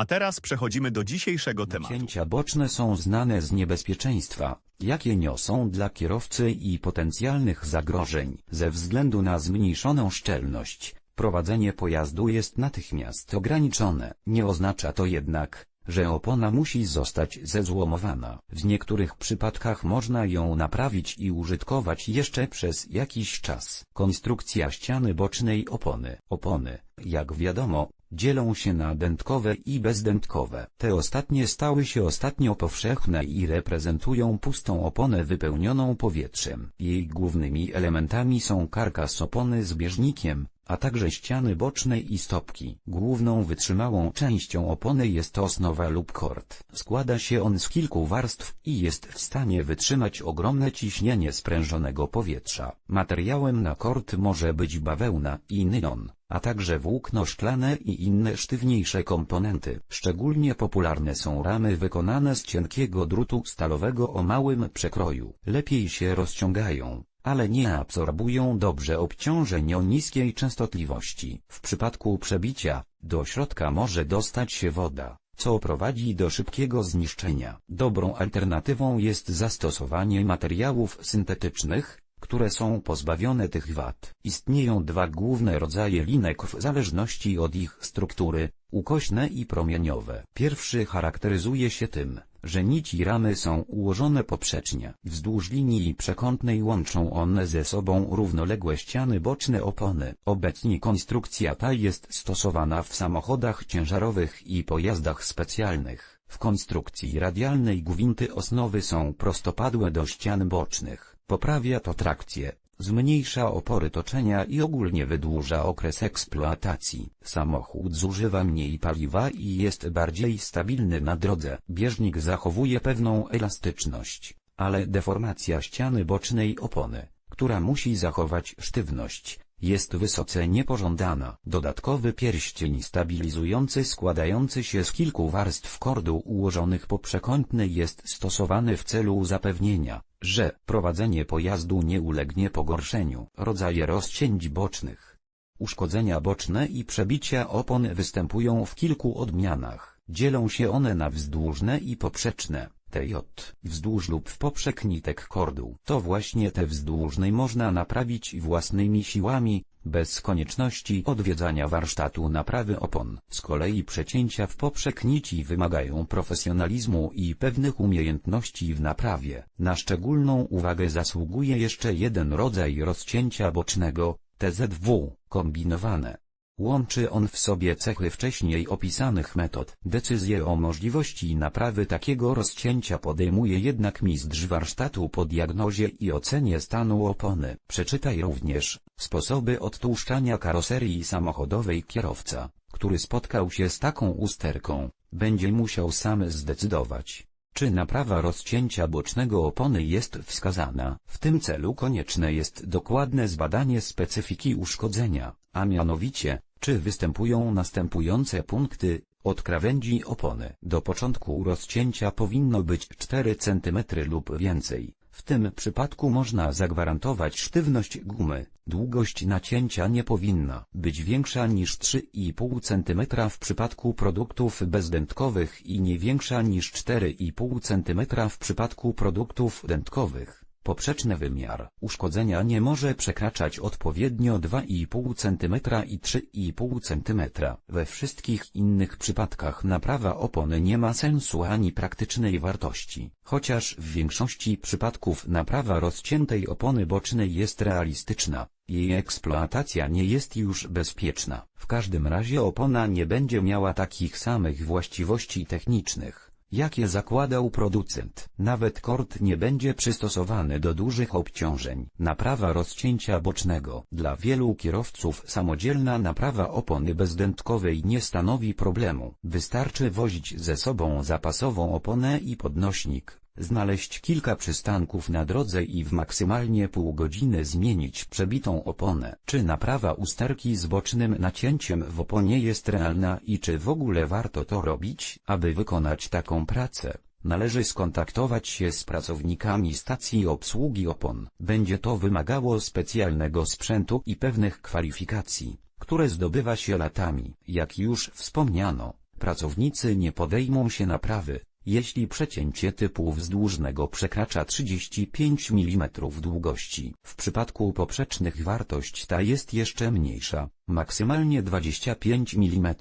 A teraz przechodzimy do dzisiejszego tematu. Cięcia boczne są znane z niebezpieczeństwa, jakie niosą dla kierowcy i potencjalnych zagrożeń. Ze względu na zmniejszoną szczelność, prowadzenie pojazdu jest natychmiast ograniczone. Nie oznacza to jednak, że opona musi zostać zezłomowana. W niektórych przypadkach można ją naprawić i użytkować jeszcze przez jakiś czas. Konstrukcja ściany bocznej opony. Opony, jak wiadomo, dzielą się na dętkowe i bezdętkowe. Te ostatnie stały się ostatnio powszechne i reprezentują pustą oponę wypełnioną powietrzem. Jej głównymi elementami są karkas opony z bieżnikiem, a także ściany boczne i stopki. Główną wytrzymałą częścią opony jest osnowa lub kord. Składa się on z kilku warstw i jest w stanie wytrzymać ogromne ciśnienie sprężonego powietrza. Materiałem na kord może być bawełna i nylon a także włókno szklane i inne sztywniejsze komponenty. Szczególnie popularne są ramy wykonane z cienkiego drutu stalowego o małym przekroju. Lepiej się rozciągają, ale nie absorbują dobrze obciążeń o niskiej częstotliwości. W przypadku przebicia, do środka może dostać się woda co prowadzi do szybkiego zniszczenia. Dobrą alternatywą jest zastosowanie materiałów syntetycznych, które są pozbawione tych wad. Istnieją dwa główne rodzaje linek w zależności od ich struktury, ukośne i promieniowe. Pierwszy charakteryzuje się tym, że nici ramy są ułożone poprzecznie. Wzdłuż linii przekątnej łączą one ze sobą równoległe ściany boczne opony. Obecnie konstrukcja ta jest stosowana w samochodach ciężarowych i pojazdach specjalnych. W konstrukcji radialnej gwinty osnowy są prostopadłe do ścian bocznych. Poprawia to trakcję, zmniejsza opory toczenia i ogólnie wydłuża okres eksploatacji. Samochód zużywa mniej paliwa i jest bardziej stabilny na drodze. Bieżnik zachowuje pewną elastyczność, ale deformacja ściany bocznej opony, która musi zachować sztywność, jest wysoce niepożądana. Dodatkowy pierścień stabilizujący składający się z kilku warstw kordu ułożonych po przekątnej jest stosowany w celu zapewnienia, że prowadzenie pojazdu nie ulegnie pogorszeniu. Rodzaje rozcięć bocznych. Uszkodzenia boczne i przebicia opon występują w kilku odmianach. Dzielą się one na wzdłużne i poprzeczne. TJ, wzdłuż lub w poprzek nitek kordu. To właśnie te wzdłużnej można naprawić własnymi siłami, bez konieczności odwiedzania warsztatu naprawy opon. Z kolei przecięcia w poprzek nici wymagają profesjonalizmu i pewnych umiejętności w naprawie. Na szczególną uwagę zasługuje jeszcze jeden rodzaj rozcięcia bocznego, TZW, kombinowane. Łączy on w sobie cechy wcześniej opisanych metod. Decyzję o możliwości naprawy takiego rozcięcia podejmuje jednak mistrz warsztatu po diagnozie i ocenie stanu opony. Przeczytaj również sposoby odtłuszczania karoserii samochodowej kierowca, który spotkał się z taką usterką, będzie musiał sam zdecydować, czy naprawa rozcięcia bocznego opony jest wskazana. W tym celu konieczne jest dokładne zbadanie specyfiki uszkodzenia, a mianowicie, czy występują następujące punkty, od krawędzi opony do początku rozcięcia powinno być 4 cm lub więcej. W tym przypadku można zagwarantować sztywność gumy. Długość nacięcia nie powinna być większa niż 3,5 cm w przypadku produktów bezdętkowych i nie większa niż 4,5 cm w przypadku produktów dętkowych. Poprzeczny wymiar uszkodzenia nie może przekraczać odpowiednio 2,5 cm i 3,5 cm. We wszystkich innych przypadkach naprawa opony nie ma sensu ani praktycznej wartości. Chociaż w większości przypadków naprawa rozciętej opony bocznej jest realistyczna, jej eksploatacja nie jest już bezpieczna. W każdym razie opona nie będzie miała takich samych właściwości technicznych jakie zakładał producent. Nawet kord nie będzie przystosowany do dużych obciążeń. Naprawa rozcięcia bocznego. Dla wielu kierowców samodzielna naprawa opony bezdętkowej nie stanowi problemu. Wystarczy wozić ze sobą zapasową oponę i podnośnik, znaleźć kilka przystanków na drodze i w maksymalnie pół godziny zmienić przebitą oponę. Czy naprawa usterki z bocznym nacięciem w oponie jest realna i czy w ogóle warto to robić? Aby wykonać taką pracę, należy skontaktować się z pracownikami stacji obsługi opon. Będzie to wymagało specjalnego sprzętu i pewnych kwalifikacji, które zdobywa się latami. Jak już wspomniano, pracownicy nie podejmą się naprawy, jeśli przecięcie typu wzdłużnego przekracza 35 mm długości. W przypadku poprzecznych wartość ta jest jeszcze mniejsza, maksymalnie 25 mm.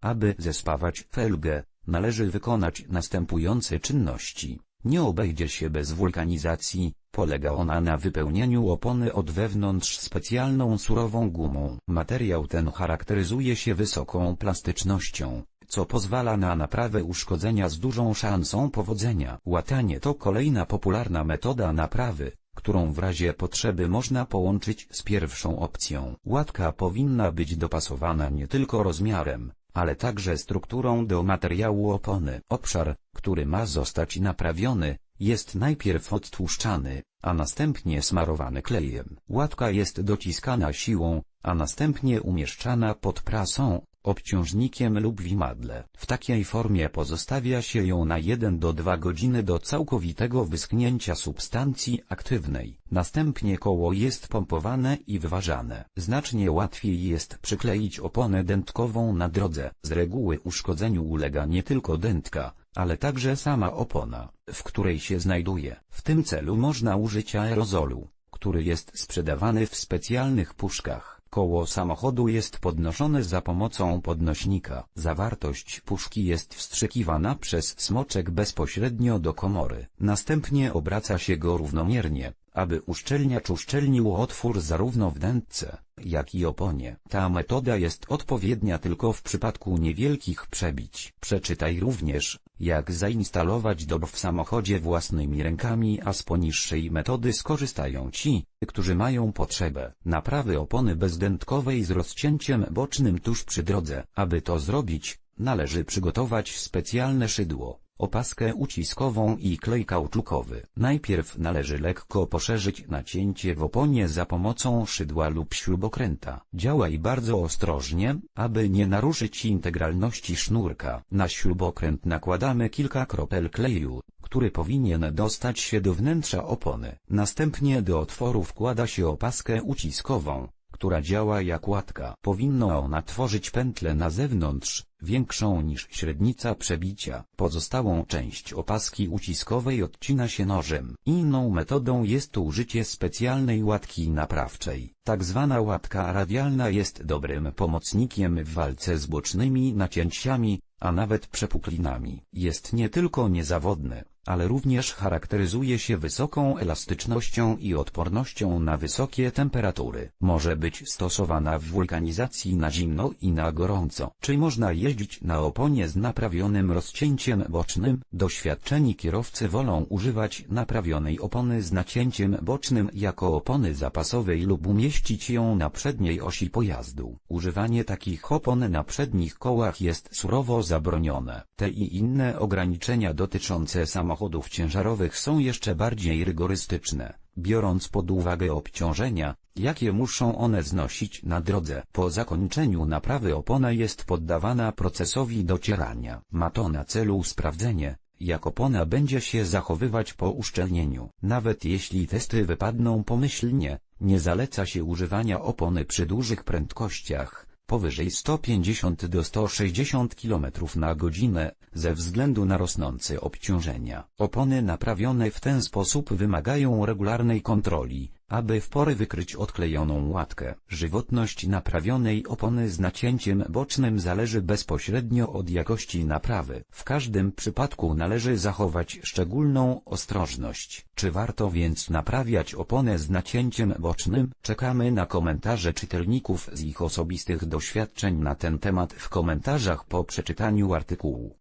Aby zespawać felgę, należy wykonać następujące czynności. Nie obejdzie się bez wulkanizacji, polega ona na wypełnieniu opony od wewnątrz specjalną surową gumą. Materiał ten charakteryzuje się wysoką plastycznością, co pozwala na naprawę uszkodzenia z dużą szansą powodzenia. Łatanie to kolejna popularna metoda naprawy, którą w razie potrzeby można połączyć z pierwszą opcją. Łatka powinna być dopasowana nie tylko rozmiarem, ale także strukturą do materiału opony. Obszar, który ma zostać naprawiony, jest najpierw odtłuszczany, a następnie smarowany klejem. Łatka jest dociskana siłą, a następnie umieszczana pod prasą, obciążnikiem lub wimadle. W takiej formie pozostawia się ją na 1 do 2 godziny do całkowitego wyschnięcia substancji aktywnej. Następnie koło jest pompowane i wyważane. Znacznie łatwiej jest przykleić oponę dętkową na drodze. Z reguły uszkodzeniu ulega nie tylko dętka, ale także sama opona, w której się znajduje. W tym celu można użyć aerozolu, który jest sprzedawany w specjalnych puszkach. Koło samochodu jest podnoszone za pomocą podnośnika. Zawartość puszki jest wstrzykiwana przez smoczek bezpośrednio do komory. Następnie obraca się go równomiernie, aby uszczelniacz uszczelnił otwór zarówno w dętce, jak i oponie. Ta metoda jest odpowiednia tylko w przypadku niewielkich przebić. Przeczytaj również, jak zainstalować DOB w samochodzie własnymi rękami, a z poniższej metody skorzystają ci, którzy mają potrzebę naprawy opony bezdętkowej z rozcięciem bocznym tuż przy drodze. Aby to zrobić, należy przygotować specjalne szydło opaskę uciskową i klej kauczukowy. Najpierw należy lekko poszerzyć nacięcie w oponie za pomocą szydła lub śrubokręta. Działaj bardzo ostrożnie, aby nie naruszyć integralności sznurka. Na śrubokręt nakładamy kilka kropel kleju, który powinien dostać się do wnętrza opony. Następnie do otworu wkłada się opaskę uciskową, która działa jak łatka. Powinno ona tworzyć pętlę na zewnątrz, większą niż średnica przebicia. Pozostałą część opaski uciskowej odcina się nożem. Inną metodą jest użycie specjalnej łatki naprawczej. Tak zwana łatka radialna jest dobrym pomocnikiem w walce z bocznymi nacięciami, a nawet przepuklinami. Jest nie tylko niezawodny, ale również charakteryzuje się wysoką elastycznością i odpornością na wysokie temperatury. Może być stosowana w wulkanizacji na zimno i na gorąco. Czy można jeździć na oponie z naprawionym rozcięciem bocznym? Doświadczeni kierowcy wolą używać naprawionej opony z nacięciem bocznym jako opony zapasowej lub umieścić ją na przedniej osi pojazdu. Używanie takich opon na przednich kołach jest surowo zabronione. Te i inne ograniczenia dotyczące samochodów ciężarowych są jeszcze bardziej rygorystyczne, biorąc pod uwagę obciążenia, jakie muszą one znosić na drodze. Po zakończeniu naprawy opona jest poddawana procesowi docierania. Ma to na celu sprawdzenie, jak opona będzie się zachowywać po uszczelnieniu. Nawet jeśli testy wypadną pomyślnie, nie zaleca się używania opony przy dużych prędkościach, powyżej 150 do 160 km na godzinę, ze względu na rosnące obciążenia. Opony naprawione w ten sposób wymagają regularnej kontroli, aby w porę wykryć odklejoną łatkę. Żywotność naprawionej opony z nacięciem bocznym zależy bezpośrednio od jakości naprawy. W każdym przypadku należy zachować szczególną ostrożność. Czy warto więc naprawiać oponę z nacięciem bocznym? Czekamy na komentarze czytelników z ich osobistych doświadczeń na ten temat w komentarzach po przeczytaniu artykułu.